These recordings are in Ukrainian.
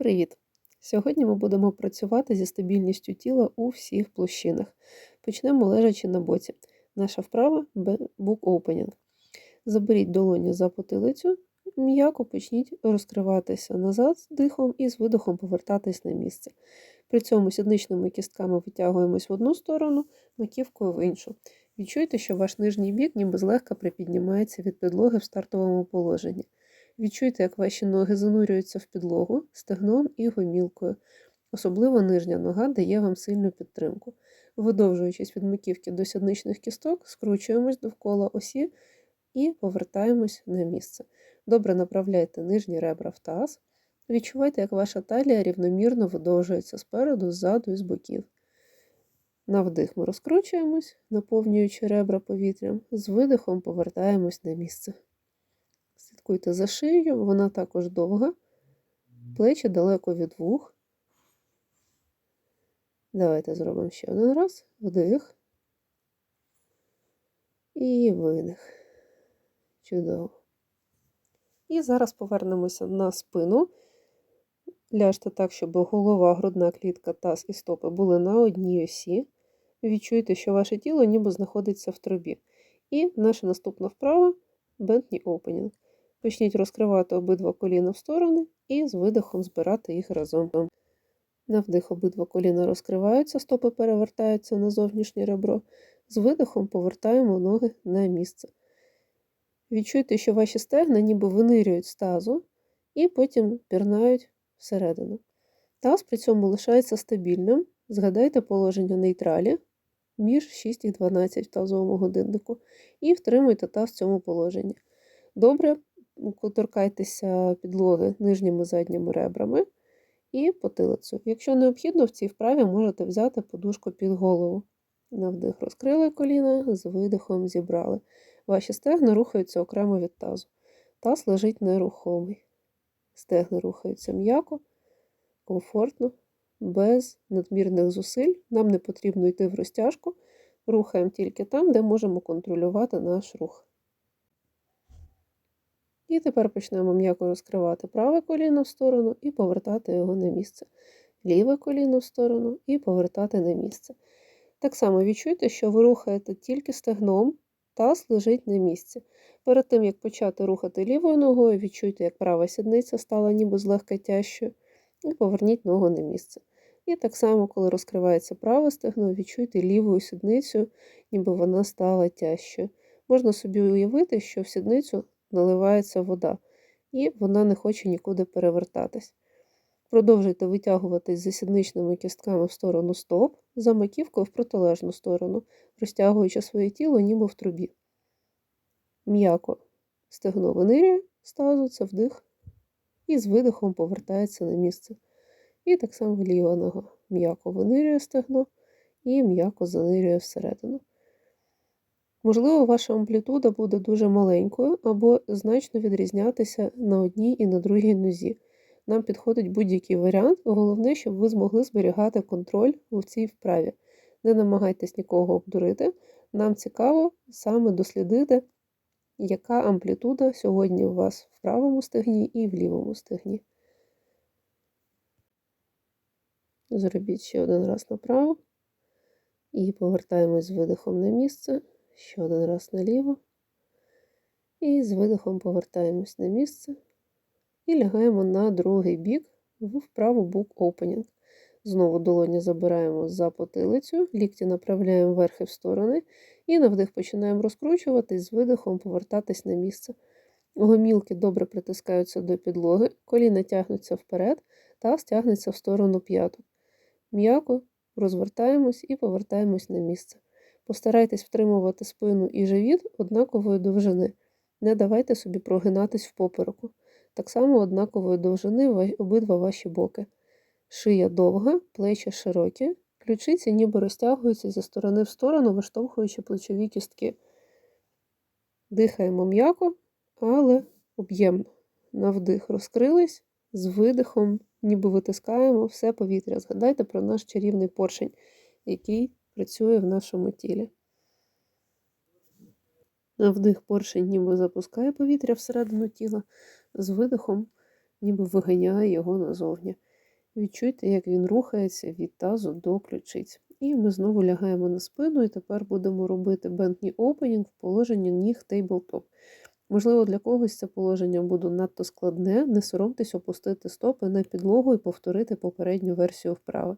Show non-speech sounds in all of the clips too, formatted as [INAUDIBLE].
Привіт! Сьогодні ми будемо працювати зі стабільністю тіла у всіх площинах. Почнемо лежачи на боці. Наша вправа book opening. Заберіть долоні за потилицю, м'яко почніть розкриватися назад з дихом і з видохом повертатись на місце. При цьому сідничними кістками витягуємось в одну сторону, маківкою в іншу. Відчуйте, що ваш нижній бік ніби злегка припіднімається від підлоги в стартовому положенні. Відчуйте, як ваші ноги занурюються в підлогу стегном і гомілкою. Особливо нижня нога дає вам сильну підтримку. Видовжуючись від маківки до сідничних кісток, скручуємось довкола осі і повертаємось на місце. Добре направляйте нижні ребра в таз. Відчувайте, як ваша талія рівномірно видовжується спереду, ззаду і з боків. На вдих ми розкручуємось, наповнюючи ребра повітрям, з видихом повертаємось на місце. Слідкуйте за шиєю, вона також довга, плечі далеко від вух. Давайте зробимо ще один раз. Вдих і видих. Чудово. І зараз повернемося на спину. Ляжте так, щоб голова, грудна клітка, таз і стопи були на одній осі. Відчуйте, що ваше тіло ніби знаходиться в трубі. І наша наступна вправа бентні опенінг. Почніть розкривати обидва коліна в сторони і з видихом збирати їх разом. На вдих обидва коліна розкриваються, стопи перевертаються на зовнішнє ребро. З видихом повертаємо ноги на місце. Відчуйте, що ваші стегна ніби винирюють з тазу і потім пірнають всередину. Таз при цьому лишається стабільним. Згадайте положення нейтралі між 6 і 12 в тазовому годиннику, і втримуйте таз в цьому положенні. Добре торкайтеся підлоги нижніми задніми ребрами і потилицю. Якщо необхідно, в цій вправі можете взяти подушку під голову. На вдих розкрили коліна, з видихом зібрали. Ваші стегна рухаються окремо від тазу. Таз лежить нерухомий. Стегна рухаються м'яко, комфортно, без надмірних зусиль. Нам не потрібно йти в розтяжку. Рухаємо тільки там, де можемо контролювати наш рух. І тепер почнемо м'яко розкривати праве коліно в сторону і повертати його на місце. Ліве коліно в сторону і повертати на місце. Так само відчуйте, що ви рухаєте тільки стегном, таз лежить на місці. Перед тим, як почати рухати лівою ногою, відчуйте, як права сідниця стала ніби злегка тяжчою, і поверніть ногу на місце. І так само, коли розкривається праве стегно, відчуйте лівою сідницю, ніби вона стала тяжчою. Можна собі уявити, що в сідницю наливається вода, і вона не хоче нікуди перевертатись. Продовжуйте витягуватись за сідничними кістками в сторону стоп, за маківкою в протилежну сторону, розтягуючи своє тіло, ніби в трубі. М'яко стегно винирює з тазу, це вдих, і з видихом повертається на місце. І так само ліва нога. М'яко винирює стегно і м'яко занирює всередину. Можливо, ваша амплітуда буде дуже маленькою або значно відрізнятися на одній і на другій нозі. Нам підходить будь-який варіант, головне, щоб ви змогли зберігати контроль у цій вправі. Не намагайтесь нікого обдурити. Нам цікаво саме дослідити, яка амплітуда сьогодні у вас в правому стегні і в лівому стегні. Зробіть ще один раз направо і повертаємось з видихом на місце. Ще один раз наліво. І з видихом повертаємось на місце і лягаємо на другий бік в вправу book opening. Знову долоні забираємо за потилицю, лікті направляємо вверх і в сторони, і на вдих починаємо розкручуватись, з видихом повертатись на місце. Гомілки добре притискаються до підлоги, коліна тягнуться вперед та стягнеться в сторону п'яток. М'яко розвертаємось і повертаємось на місце. Постарайтесь втримувати спину і живіт однакової довжини. Не давайте собі прогинатись в попереку. Так само однакової довжини обидва ваші боки. Шия довга, плечі широкі, ключиці ніби розтягуються зі сторони в сторону, виштовхуючи плечові кістки. Дихаємо м'яко, але об'ємно. На вдих розкрились, з видихом, ніби витискаємо все повітря. Згадайте про наш чарівний поршень, який працює в нашому тілі. Вдих поршень ніби запускає повітря всередину тіла, з видихом, ніби виганяє його назовні. Відчуйте, як він рухається від тазу до ключиць. І ми знову лягаємо на спину, і тепер будемо робити бентні опенінг в положенні ніг тейблтоп. Можливо, для когось це положення буде надто складне, не соромтесь опустити стопи на підлогу і повторити попередню версію вправи.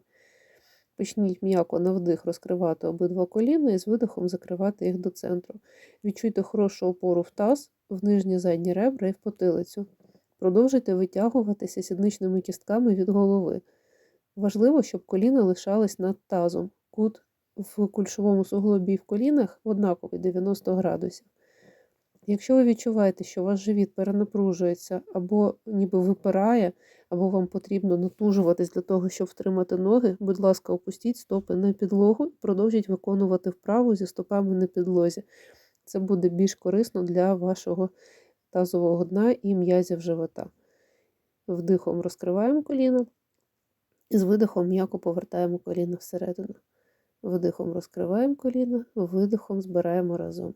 Почніть м'яко на вдих розкривати обидва коліна і з видихом закривати їх до центру. Відчуйте хорошу опору в таз, в нижні задні ребра і в потилицю. Продовжуйте витягуватися сідничними кістками від голови. Важливо, щоб коліна лишались над тазом. Кут в кульшовому суглобі в колінах однаковий 90 градусів. Якщо ви відчуваєте, що ваш живіт перенапружується або ніби випирає, або вам потрібно натужуватись для того, щоб втримати ноги, будь ласка, опустіть стопи на підлогу і продовжіть виконувати вправу зі стопами на підлозі. Це буде більш корисно для вашого тазового дна і м'язів живота. Вдихом розкриваємо коліна, і з видихом м'яко повертаємо коліна всередину. Вдихом розкриваємо коліна, видихом збираємо разом.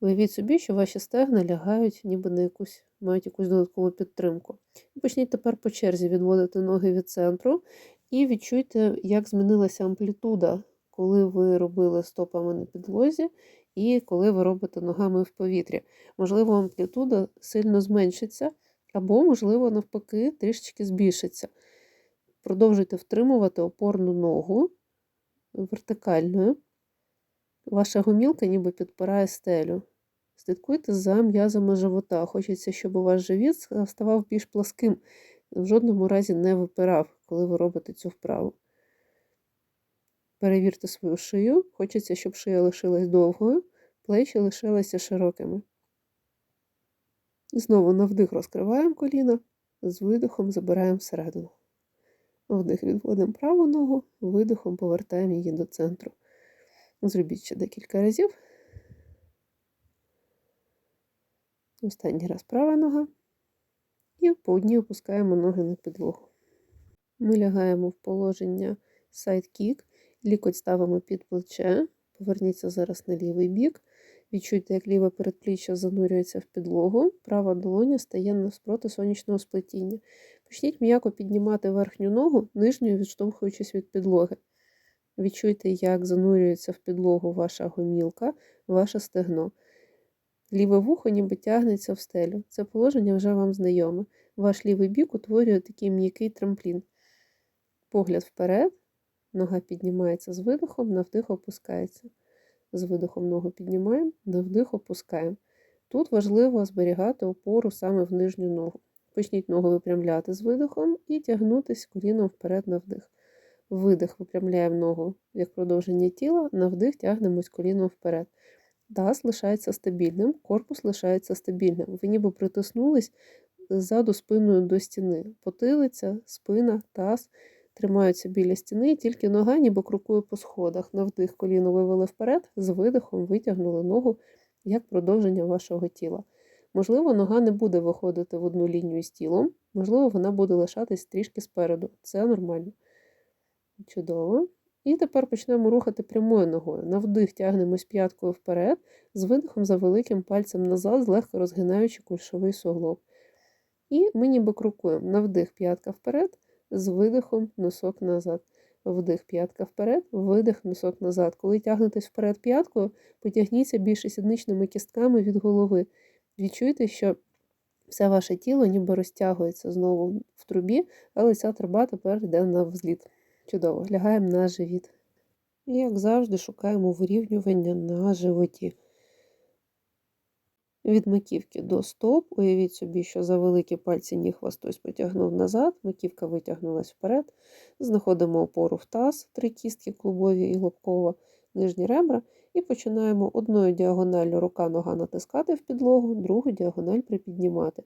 Уявіть собі, що ваші стегна лягають, ніби на якусь, мають якусь додаткову підтримку. Почніть тепер по черзі відводити ноги від центру і відчуйте, як змінилася амплітуда, коли ви робили стопами на підлозі, і коли ви робите ногами в повітрі. Можливо, амплітуда сильно зменшиться, або, можливо, навпаки, трішечки збільшиться. Продовжуйте втримувати опорну ногу вертикальною. Ваша гомілка ніби підпирає стелю. Слідкуйте за м'язами живота. Хочеться, щоб ваш живіт ставав більш пласким, в жодному разі не випирав, коли ви робите цю вправу. Перевірте свою шию. Хочеться, щоб шия лишилась довгою, плечі лишилися широкими. Знову на вдих розкриваємо коліна, з видихом забираємо всередину. Вдих відводимо праву ногу, видихом повертаємо її до центру. Зробіть ще декілька разів. Останній раз права нога. І по одній опускаємо ноги на підлогу. Ми лягаємо в положення сайд-кік, лікоть ставимо під плече. Поверніться зараз на лівий бік. Відчуйте, як ліве передпліччя занурюється в підлогу, права долоня стає навпроти сонячного сплетіння. Почніть м'яко піднімати верхню ногу, нижньою відштовхуючись від підлоги. Відчуйте, як занурюється в підлогу ваша гомілка, ваше стегно. Ліве вухо ніби тягнеться в стелю. Це положення вже вам знайоме. Ваш лівий бік утворює такий м'який трамплін. Погляд вперед, нога піднімається з видихом, на вдих опускається. З видихом ногу піднімаємо, на вдих опускаємо. Тут важливо зберігати опору саме в нижню ногу. Почніть ногу випрямляти з видихом і тягнутися коліном вперед на вдих. Видих випрямляємо ногу як продовження тіла, на вдих тягнемось коліном вперед. Таз лишається стабільним, корпус лишається стабільним. Ви ніби притиснулись ззаду спиною до стіни. Потилиця, спина, таз тримаються біля стіни, і тільки нога ніби крокує по сходах. На вдих коліно вивели вперед, з видихом витягнули ногу як продовження вашого тіла. Можливо, нога не буде виходити в одну лінію з тілом, можливо, вона буде лишатись трішки спереду. Це нормально. Чудово. І тепер почнемо рухати прямою ногою. На вдих тягнемось п'яткою вперед, з видихом за великим пальцем назад, злегка розгинаючи кульшовий суглоб. І ми ніби крокуємо. На вдих п'ятка вперед, з видихом носок назад. Вдих п'ятка вперед, видих носок назад. Коли тягнетесь вперед п'яткою, потягніться більше сідничними кістками від голови. Відчуйте, що все ваше тіло ніби розтягується знову в трубі, але ця труба тепер йде на взліт. Чудово, лягаємо на живіт. І, як завжди, шукаємо вирівнювання на животі. Від маківки до стоп. Уявіть собі, що за великі пальці ніг вас хтось потягнув назад, маківка витягнулась вперед. Знаходимо опору в таз, три кістки клубові і лобкова, нижні ребра, і починаємо одною діагоналлю рука-нога натискати в підлогу, другу діагональ припіднімати.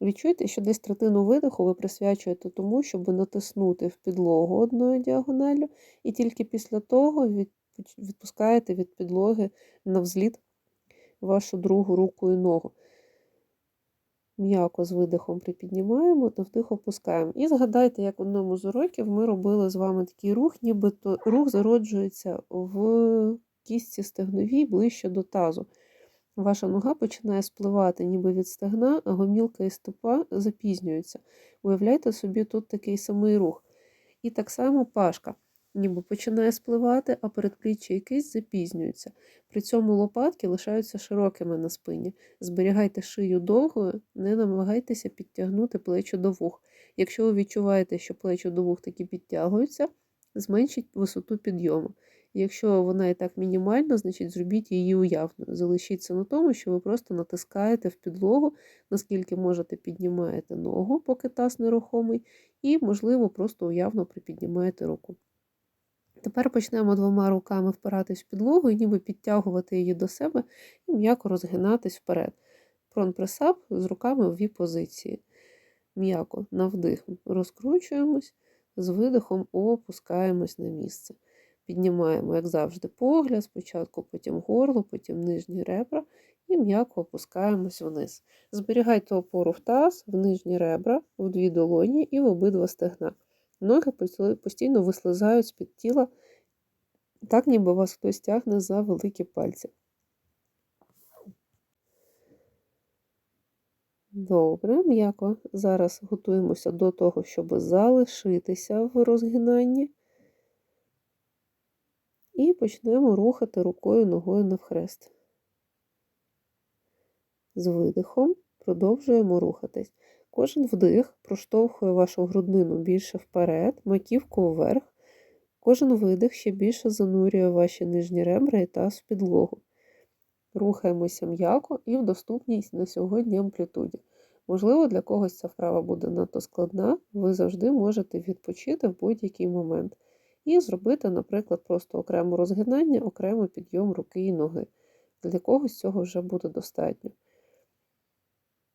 Відчуйте, що десь третину видиху ви присвячуєте тому, щоб натиснути в підлогу одною діагоналлю, і тільки після того відпускаєте від підлоги на взліт вашу другу руку і ногу. М'яко з видихом припіднімаємо, на вдих опускаємо. І згадайте, як в одному з уроків ми робили з вами такий рух, нібито рух зароджується в кістці стегновій ближче до тазу. Ваша нога починає спливати ніби від стегна, а гомілка і стопа запізнюються. Уявляйте собі тут такий самий рух. І так само пашка ніби починає спливати, а передпліччя і кисть запізнюються. При цьому лопатки лишаються широкими на спині. Зберігайте шию довгою, не намагайтеся підтягнути плечі до вух. Якщо ви відчуваєте, що плечі до вух таки підтягуються, зменшіть висоту підйому. Якщо вона і так мінімальна, значить зробіть її уявною. Залишіться на тому, що ви просто натискаєте в підлогу, наскільки можете, піднімаєте ногу, поки таз нерухомий, і, можливо, просто уявно припіднімаєте руку. Тепер почнемо двома руками впиратись в підлогу і ніби підтягувати її до себе і м'яко розгинатись вперед. Фронт-пресап з руками в ві позиції. М'яко на вдих розкручуємось, з видихом опускаємось на місце. Піднімаємо, як завжди, погляд, спочатку потім горло, потім нижні ребра і м'яко опускаємось вниз. Зберігайте опору в таз, в нижні ребра, в дві долоні і в обидва стегна. Ноги постійно вислизають з-під тіла, так ніби вас хтось тягне за великі пальці. Добре, м'яко. Зараз готуємося до того, щоб залишитися в розгинанні. І почнемо рухати рукою ногою навхрест. З видихом продовжуємо рухатись. Кожен вдих проштовхує вашу груднину більше вперед, маківку вверх. Кожен видих ще більше занурює ваші нижні ребра і таз в підлогу. Рухаємося м'яко і в доступній на сьогодні амплітуді. Можливо, для когось ця вправа буде надто складна, ви завжди можете відпочити в будь-який момент. І зробити, наприклад, просто окремо розгинання, окремо підйом руки і ноги. Для когось цього вже буде достатньо.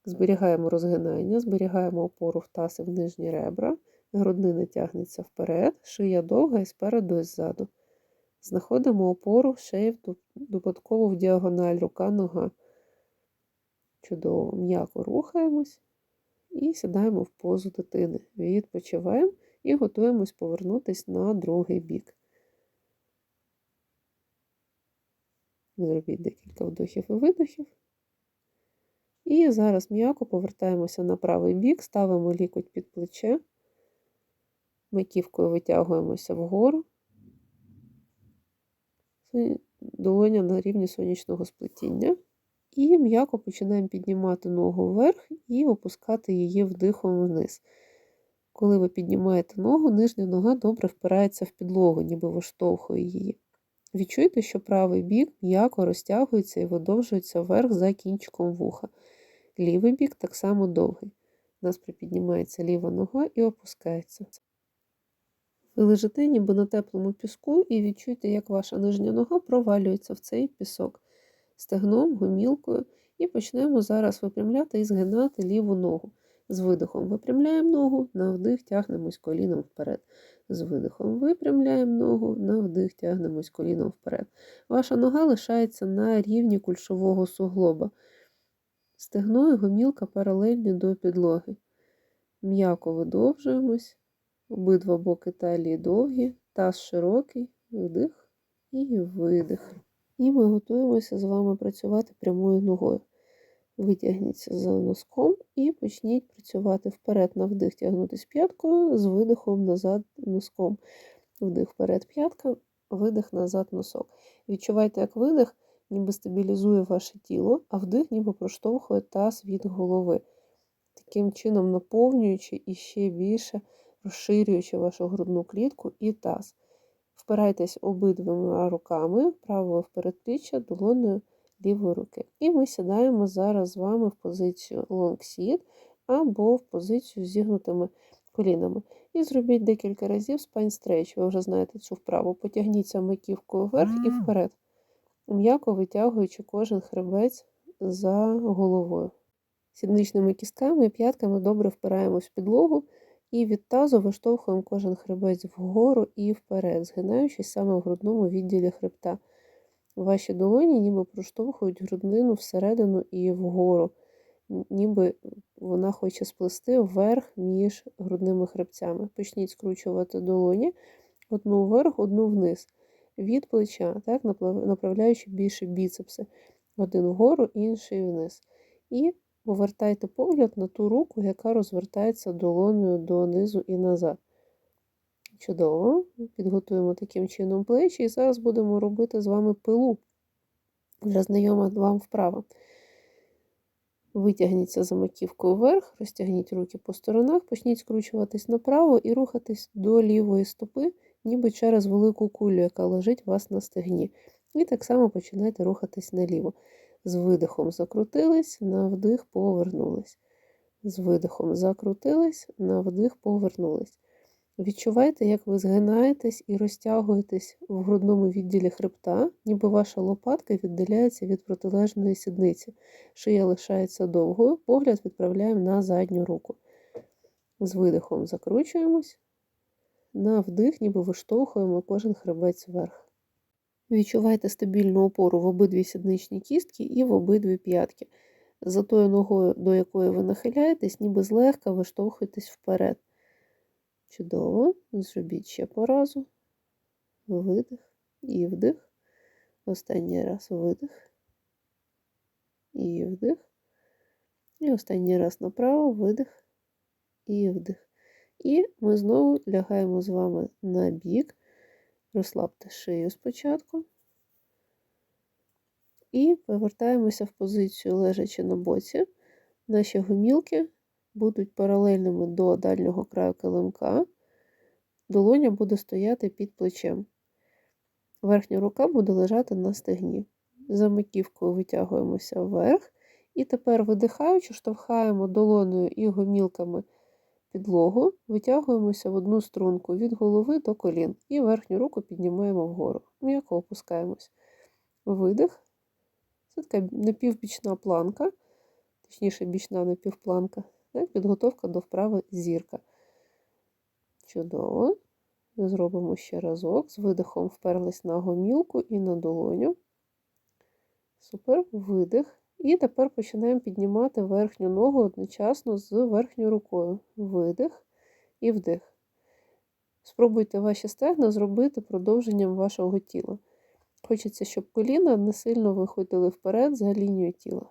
Зберігаємо розгинання, зберігаємо опору в таз і в нижні ребра, груднина тягнеться вперед, шия довга і спереду і ззаду. Знаходимо опору шеї випадково в діагональ, рука-нога. Чудово, м'яко рухаємось і сідаємо в позу дитини. Відпочиваємо і готуємось повернутися на другий бік. Зробіть декілька вдохів і видохів. І зараз м'яко повертаємося на правий бік, ставимо лікоть під плече, маківкою витягуємося вгору, долоня на рівні сонячного сплетіння. І м'яко починаємо піднімати ногу вверх і опускати її вдихом вниз. Коли ви піднімаєте ногу, нижня нога добре впирається в підлогу, ніби виштовхує її. Відчуйте, що правий бік м'яко розтягується і видовжується вверх за кінчиком вуха. Лівий бік так само довгий. У нас припіднімається ліва нога і опускається. Ви лежите ніби на теплому піску і відчуйте, як ваша нижня нога провалюється в цей пісок стегном, гомілкою, і почнемо зараз випрямляти і згинати ліву ногу. З видихом випрямляємо ногу, на вдих тягнемось коліном вперед. З видихом випрямляємо ногу, на вдих тягнемось коліном вперед. Ваша нога лишається на рівні кульшового суглоба. Стегно і гомілка паралельні до підлоги. М'яко видовжуємось, обидва боки талії довгі, таз широкий, вдих і видих. І ми готуємося з вами працювати прямою ногою. Витягніться за носком і почніть працювати вперед на вдих, тягнутися п'яткою, з видихом назад носком. Вдих вперед п'ятка, видих назад носок. Відчувайте, як видих ніби стабілізує ваше тіло, а вдих ніби проштовхує таз від голови, таким чином наповнюючи і ще більше розширюючи вашу грудну клітку і таз. Впирайтесь обидвома руками, правою в передпліччя, долоною лівої руки. І ми сідаємо зараз з вами в позицію long sit або в позицію з зігнутими колінами. І зробіть декілька разів spine stretch. Ви вже знаєте цю вправу. Потягніться маківкою вверх і вперед м'яко витягуючи кожен хребець за головою. Сідничними кістками і п'ятками добре впираємось в підлогу і від тазу виштовхуємо кожен хребець вгору і вперед, згинаючись саме в грудному відділі хребта. Ваші долоні ніби проштовхують груднину всередину і вгору, ніби вона хоче сплести вверх між грудними хребцями. Почніть скручувати долоні одну вверх, одну вниз від плеча, так, направляючи більше біцепси. Один вгору, інший вниз. І повертайте погляд на ту руку, яка розвертається долоною донизу і назад. Чудово. Підготуємо таким чином плечі, і зараз будемо робити з вами пилу. Вже знайома вам вправа. Витягніться за маківкою вверх, розтягніть руки по сторонах, почніть скручуватись направо і рухатись до лівої стопи, ніби через велику кулю, яка лежить у вас на стегні. І так само починайте рухатись наліво. З видихом закрутились, на вдих повернулись. З видихом закрутились, на вдих повернулись. Відчувайте, як ви згинаєтесь і розтягуєтесь в грудному відділі хребта, ніби ваша лопатка віддаляється від протилежної сідниці. Шия лишається довгою, погляд відправляємо на задню руку. З видихом закручуємось, на вдих, ніби виштовхуємо кожен хребець вверх. Відчувайте стабільну опору в обидві сідничні кістки і в обидві п'ятки. За тою ногою, до якої ви нахиляєтесь, ніби злегка виштовхуєтесь вперед. Чудово. Зробіть ще по разу. Видих і вдих. Останній раз видих. І вдих. І останній раз направо видих і вдих. І ми знову лягаємо з вами на бік. Розслабте шию спочатку. І повертаємося в позицію лежачи на боці. Наші гомілки будуть паралельними до дальнього краю килимка. Долоня буде стояти під плечем. Верхня рука буде лежати на стегні. За маківкою витягуємося вверх. І тепер, видихаючи, штовхаємо долоною і гомілками підлогу, витягуємося в одну струнку від голови до колін. І верхню руку піднімаємо вгору. М'яко опускаємось. Видих. Це така напівбічна планка, точніше, бічна напівпланка. Підготовка до вправи зірка. Чудово. Зробимо ще разок. З видихом вперлись на гомілку і на долоню. Супер, видих. І тепер починаємо піднімати верхню ногу одночасно з верхньою рукою. Видих і вдих. Спробуйте ваші стегна зробити продовженням вашого тіла. Хочеться, щоб коліна не сильно виходили вперед за лінію тіла.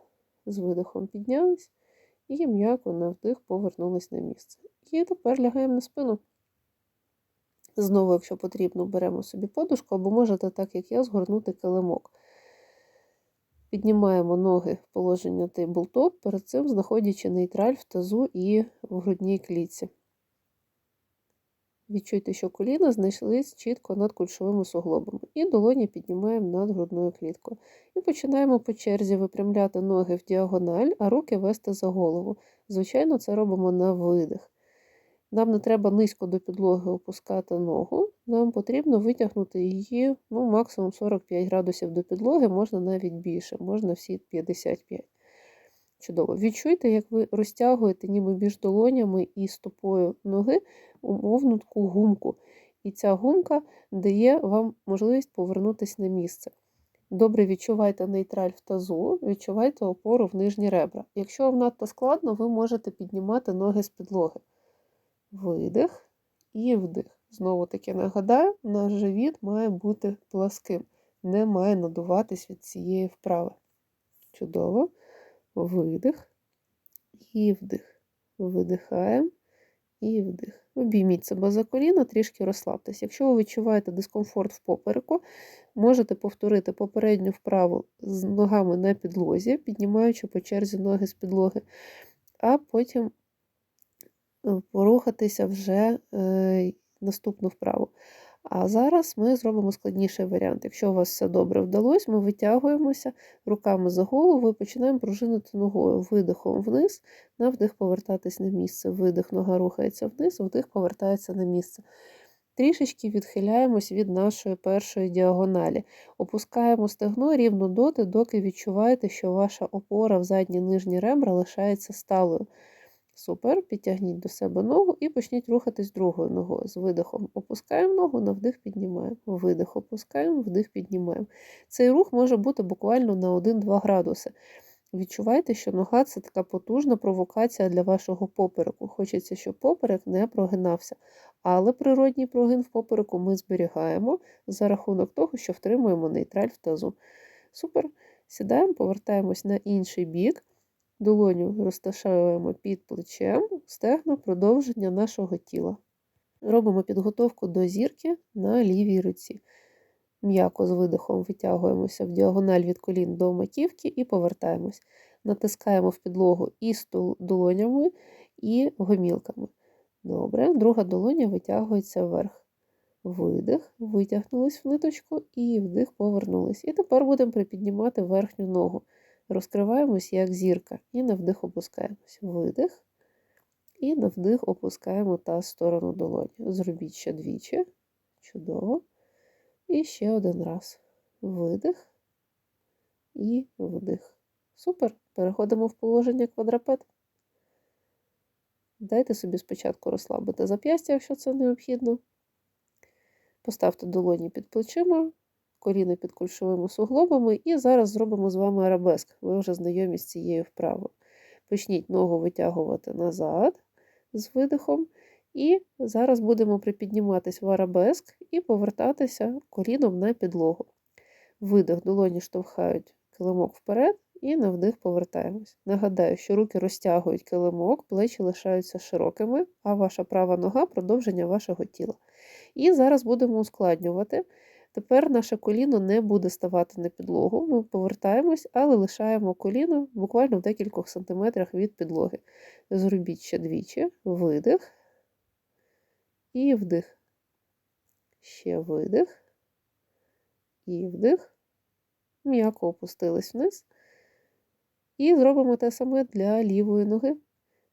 З видихом піднялись і м'яко на вдих повернулись на місце. І тепер лягаємо на спину. Знову, якщо потрібно, беремо собі подушку, або можете, так як я, згорнути килимок. Піднімаємо ноги в положення тейблтоп, перед цим знаходячи нейтраль в тазу і в грудній клітці. Відчуйте, що коліна знайшлись чітко над кульшовими суглобами. І долоні піднімаємо над грудною кліткою. І починаємо по черзі випрямляти ноги в діагональ, а руки вести за голову. Звичайно, це робимо на видих. Нам не треба низько до підлоги опускати ногу, нам потрібно витягнути її ну, максимум 45 градусів до підлоги, можна навіть більше, можна всі 55. Чудово. Відчуйте, як ви розтягуєте ніби між долонями і стопою ноги умовну таку гумку. І ця гумка дає вам можливість повернутися на місце. Добре відчувайте нейтраль в тазу, відчувайте опору в нижні ребра. Якщо вам надто складно, ви можете піднімати ноги з підлоги. Видих і вдих. Знову таки нагадаю, наш живіт має бути пласким, не має надуватись від цієї вправи. Чудово. Видих і вдих. Видихаємо і вдих. Обійміть себе за коліна, трішки розслабтесь. Якщо ви відчуваєте дискомфорт в попереку, можете повторити попередню вправу з ногами на підлозі, піднімаючи по черзі ноги з підлоги, а потім е, порухатися вже е, наступну вправу. А зараз ми зробимо складніший варіант. Якщо у вас все добре вдалося, ми витягуємося руками за голову і починаємо пружинити ногою. Видихом вниз, на вдих повертатись на місце. Видих, нога рухається вниз, вдих повертається на місце. Трішечки відхиляємось від нашої першої діагоналі. Опускаємо стегно рівно доти, доки відчуваєте, що ваша опора в задні нижні ребра лишається сталою. Супер, підтягніть до себе ногу і почніть рухатись другою ногою. З видихом опускаємо ногу, на вдих піднімаємо. Видих опускаємо, вдих піднімаємо. Цей рух може бути буквально на 1-2 градуси. Відчувайте, що нога це така потужна провокація для вашого попереку. Хочеться, щоб поперек не прогинався. Але природній прогин в попереку ми зберігаємо за рахунок того, що втримуємо нейтраль в тазу. Супер. Сідаємо, повертаємось на інший бік. Долоню розташовуємо під плечем, стегно продовження нашого тіла. Робимо підготовку до зірки на лівій руці. М'яко з видихом витягуємося в діагональ від колін до маківки і повертаємось. Натискаємо в підлогу і долонями, і гомілками. Добре, друга долоня витягується вверх. Видих, витягнулись в ниточку і вдих, повернулись. І тепер будемо припіднімати верхню ногу. Розкриваємось як зірка. І на вдих опускаємось. Видих. І на вдих опускаємо таз в сторону долоні. Зробіть ще двічі. Чудово. І ще один раз. Видих і вдих. Супер. Переходимо в положення квадрапет. Дайте собі спочатку розслабити зап'ястя, якщо це необхідно. Поставте долоні під плечима, коліна під кульшовими суглобами, і зараз зробимо з вами арабеск. Ви вже знайомі з цією вправою. Почніть ногу витягувати назад з видихом. І зараз будемо припідніматись в арабеск і повертатися коліном на підлогу. Видих, долоні штовхають килимок вперед, і на вдих повертаємось. Нагадаю, що руки розтягують килимок, плечі лишаються широкими, а ваша права нога продовження вашого тіла. І зараз будемо ускладнювати. Тепер наше коліно не буде ставати на підлогу. Ми повертаємось, але лишаємо коліно буквально в декількох сантиметрах від підлоги. Зробіть ще двічі, видих і вдих. Ще видих і вдих. М'яко опустились вниз. І зробимо те саме для лівої ноги.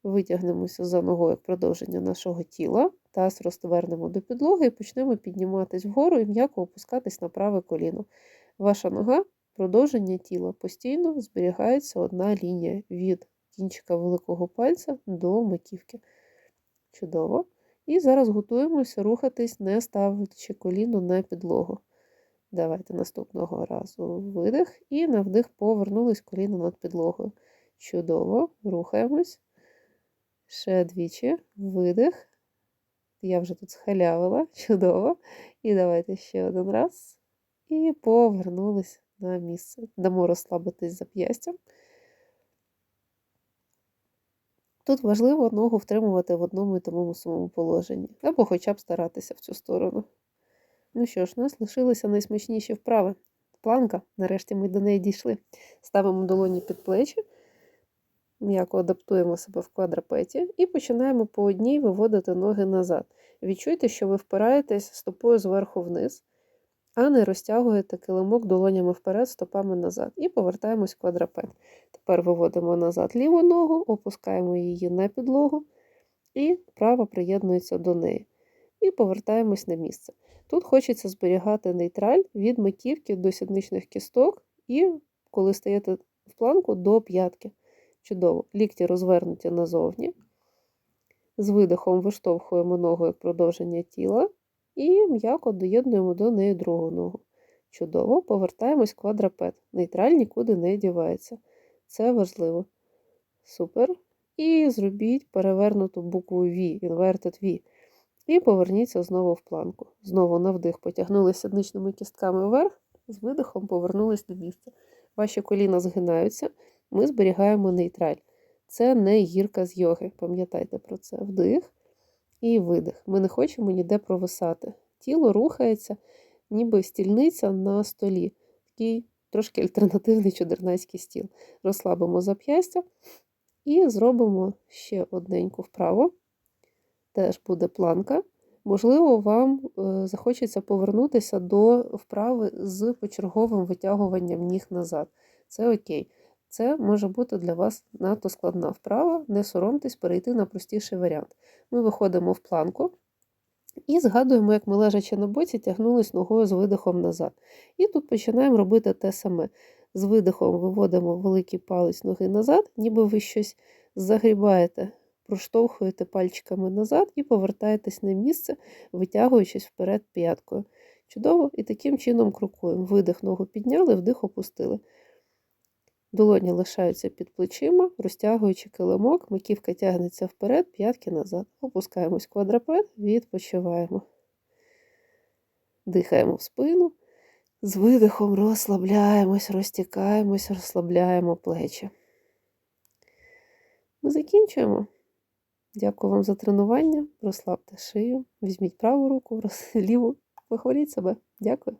Витягнемося за ногою як продовження нашого тіла, таз розвернемо до підлоги і почнемо підніматись вгору і м'яко опускатись на праве коліно. Ваша нога продовження тіла. Постійно зберігається одна лінія від кінчика великого пальця до маківки. Чудово. І зараз готуємося рухатись, не ставлячи коліно на підлогу. Давайте наступного разу видих і на вдих повернулись коліно над підлогою. Чудово, рухаємось. Ще двічі, видих. Я вже тут схалявила, [LAUGHS] чудово. І давайте ще один раз. І повернулись на місце. Дамо розслабитись зап'ястям. Тут важливо ногу втримувати в одному і тому самому положенні, або хоча б старатися в цю сторону. Ну що ж, у нас лишилися найсмачніші вправи. Планка, нарешті ми до неї дійшли. Ставимо долоні під плечі, м'яко адаптуємо себе в квадрапеті і починаємо по одній виводити ноги назад. Відчуйте, що ви впираєтесь стопою зверху вниз, а не розтягуєте килимок долонями вперед, стопами назад. І повертаємось в квадрапет. Тепер виводимо назад ліву ногу, опускаємо її на підлогу, і права приєднується до неї. І повертаємось на місце. Тут хочеться зберігати нейтраль від маківки до сідничних кісток, і коли стаєте в планку до п'ятки. Чудово. Лікті розвернуті назовні. З видихом виштовхуємо ногу як продовження тіла, і м'яко доєднуємо до неї другу ногу. Чудово, повертаємось в квадрапет. Нейтраль нікуди не дівається. Це важливо. Супер. І зробіть перевернуту букву V, Inverted V. І поверніться знову в планку. Знову на вдих потягнулися сідничними кістками вверх, з видихом повернулись на місце. Ваші коліна згинаються, ми зберігаємо нейтраль. Це не гірка з йоги. Пам'ятайте про це. Вдих і видих. Ми не хочемо ніде провисати. Тіло рухається, ніби стільниця на столі. Такий трошки альтернативний чудернацький стіл. Розслабимо зап'ястя і зробимо ще одненьку вправо теж буде планка. Можливо, вам е, захочеться повернутися до вправи з почерговим витягуванням ніг назад. Це окей. Це може бути для вас надто складна вправа, не соромтесь перейти на простіший варіант. Ми виходимо в планку і згадуємо, як ми лежачи на боці, тягнулись ногою з видихом назад. І тут починаємо робити те саме. З видихом виводимо великий палець ноги назад, ніби ви щось загрібаєте проштовхуєте пальчиками назад і повертаєтесь на місце, витягуючись вперед п'яткою. Чудово, і таким чином крокуємо. Видих ногу підняли, вдих опустили. Долоні лишаються під плечима, розтягуючи килимок, маківка тягнеться вперед, п'ятки назад. Опускаємось в квадрапет, відпочиваємо. Дихаємо в спину. З видихом розслабляємось, розтікаємось, розслабляємо плечі. Ми закінчуємо. Дякую вам за тренування. Розслабте шию. Візьміть праву руку, [LAUGHS] ліву. Вихворіть себе. Дякую.